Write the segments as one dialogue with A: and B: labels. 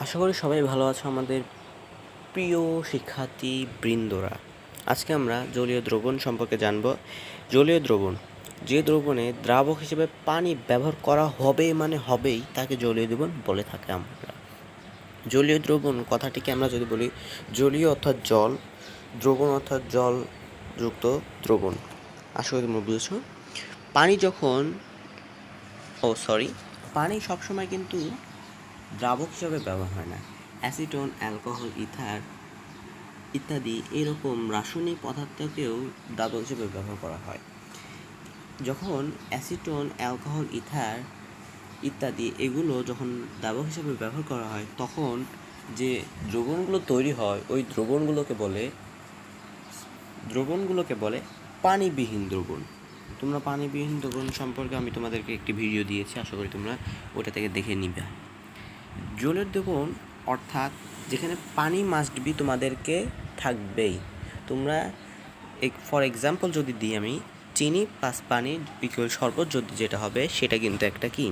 A: আশা করি সবাই ভালো আছো, আমাদের প্রিয় শিক্ষার্থী বৃন্দরা। আজকে আমরা জলীয় দ্রবণ সম্পর্কে জানব। জলীয় দ্রবণ, যে দ্রবণে দ্রাবক হিসেবে পানি ব্যবহার করা হবে মানে হবেই, তাকে জলীয় দ্রবণ বলে থাকে আমরা। জলীয় দ্রবণ কথাটিকে আমরা যদি বলি, জলীয় অর্থাৎ জল, দ্রবণ অর্থাৎ জল যুক্ত দ্রবণ। আশা করি তোমরা বুঝেছ। পানি যখন, ও সরি, পানি সবসময় কিন্তু দ্রাবক হিসাবে ব্যবহার হয় না। অ্যাসিটন, অ্যালকোহল, ইথার ইত্যাদি এরকম রাসায়নিক পদার্থকেও দ্রাবক হিসেবে ব্যবহার করা হয়। যখন অ্যাসিটন, অ্যালকোহল, ইথার ইত্যাদি এগুলো যখন দ্রাবক হিসেবে ব্যবহার করা হয়, তখন যে দ্রবণগুলো তৈরি হয়, ওই দ্রবণগুলোকে বলে দ্রবণগুলোকে বলে পানিবিহীন দ্রবণ। তোমরা পানিবিহীন দ্রবণ সম্পর্কে আমি তোমাদেরকে একটি ভিডিও দিয়েছি, আশা করি তোমরা ওটা থেকে দেখে নিবে। জলের দ্রবণ অর্থাৎ যেখানে পানি মাস্ট বি তোমাদেরকে থাকবেই। তোমরা ফর এক্সাম্পল যদি দিই আমি, চিনি প্লাস পানি ইকুয়াল শরবত যদি যেটা হবে, সেটা কিন্তু একটা কি?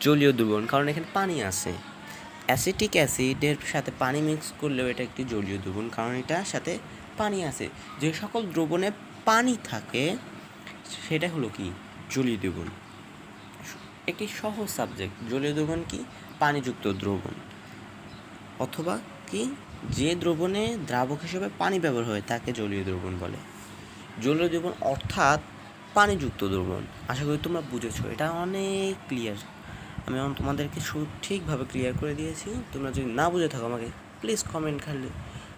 A: জলীয় দ্রবণ, কারণ এখানে পানি আছে। অ্যাসিটিক অ্যাসিডের সাথে পানি মিক্স করলেও এটা একটি জলীয় দ্রবণ, কারণ এটার সাথে পানি আছে। যে সকল দ্রবণে পানি থাকে, সেটা হলো কি? জলীয় দ্রবণ। একটি সহজ সাবজেক্ট জলীয় দ্রবণ কি? পানিযুক্ত দ্রবণ। অথবা কি? যে দ্রবণে দ্রাবক হিসেবে পানি ব্যবহার হয়, তাকে জলীয় দ্রবণ বলে। জলীয় দ্রবণ অর্থাৎ পানিযুক্ত দ্রবণ। আশা করি তোমরা বুঝেছ, এটা অনেক ক্লিয়ার আমি তোমাদেরকে সঠিকভাবে ক্লিয়ার করে দিয়েছি। তোমরা যদি না বুঝে থাকো আমাকে প্লিজ কমেন্ট খালি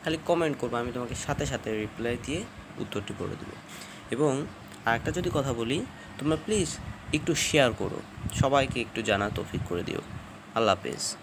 A: খালি কমেন্ট করব, আমি তোমাকে সাথে সাথে রিপ্লাই দিয়ে উত্তরটি করে দেবো। এবং আরেকটা যদি কথা বলি, তোমরা প্লিজ একটু শেয়ার করো। সবাইকে একটু জানা তৌফিক করে দিও। আল্লাহ হাফেজ।